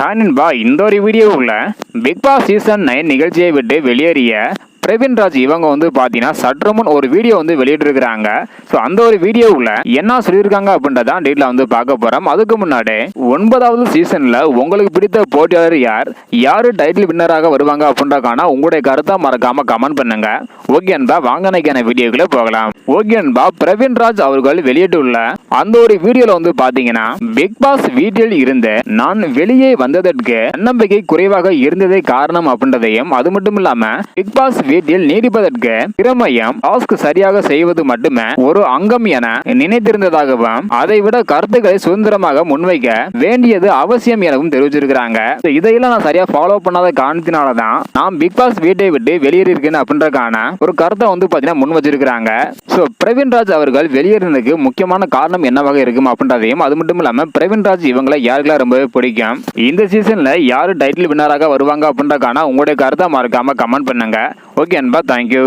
ஹானின்பா இந்த ஒரு வீடியோவுல பிக் பாஸ் சீசன் நைன் நிகழ்ச்சியை விட்டு வெளியேறிய பிரவீன் ராஜ் இவங்க வந்து பார்த்தீங்கன்னா சற்று முன் ஒரு வீடியோ வந்து வெளியிட்டிருக்கிறாங்க. ஸோ அந்த ஒரு வீடியோவில் என்ன சொல்லியிருக்காங்க அப்படின்றதான் டீட்டில் வந்து பார்க்க போகிறோம் அதுக்கு முன்னாடி ஒன்பதாவது சீசனில் உங்களுக்கு பிடித்த போட்டியாளர் யார்? யார் டைட்டில் வின்னராக வருவாங்க அப்படின்றக்கான உங்களுடைய கருத்தை மறக்காமல் கமெண்ட் பண்ணுங்க. ஓகே அன்பா வாங்க நைக்கான வீடியோக்குள்ளே போகலாம். ஓகே அன்பா பிரவீன் ராஜ் அவர்கள் வெளியிட்டுள்ள அந்த ஒரு வீடியோவில் வந்து பார்த்தீங்கன்னா பிக் பாஸ் வீட்டில் இருந்து நான் வெளியே வந்ததற்கு தன்னம்பிக்கை குறைவாக இருந்ததே காரணம் அப்படின்றதையும் அது மட்டும் இல்லாம பிக் பாஸ் வீட்டில் நீடிப்பதற்கு திறமையும் டாஸ்க் சரியாக செய்வது மட்டுமே ஒரு அங்கம் என நினைத்திருந்ததாகவும் அதை விட கருத்துக்களை சுதந்திரமாக முன்வைக்க வேண்டியது அவசியம் எனவும் தெரிவிச்சிருக்கிறாங்க. இதையெல்லாம் நான் சரியா ஃபாலோ பண்ணாத காரணத்தினால தான் நான் பிக் பாஸ் வீட்டை விட்டு வெளியேறியிருக்கேன் அப்படின்றக்கான ஒரு கருத்தை வந்து பாத்தீங்கன்னா முன் வச்சிருக்கிறாங்க. ஸோ பிரவீன்ராஜ் அவர்கள் வெளியேறினதுக்கு முக்கியமான காரணம் என்னவாக இருக்கும் அப்படின்றதையும் அது மட்டும் இல்லாமல் பிரவீன்ராஜ் இவங்களை யாருக்கெல்லாம் ரொம்பவே பிடிக்கும்? இந்த சீசனில் யார் டைட்டில் வின்னராக வருவாங்க அப்படின்றக்கான உங்களுடைய கருத்தை மறக்காமல் கமெண்ட் பண்ணுங்க. ஓகே அன்பா தேங்க்யூ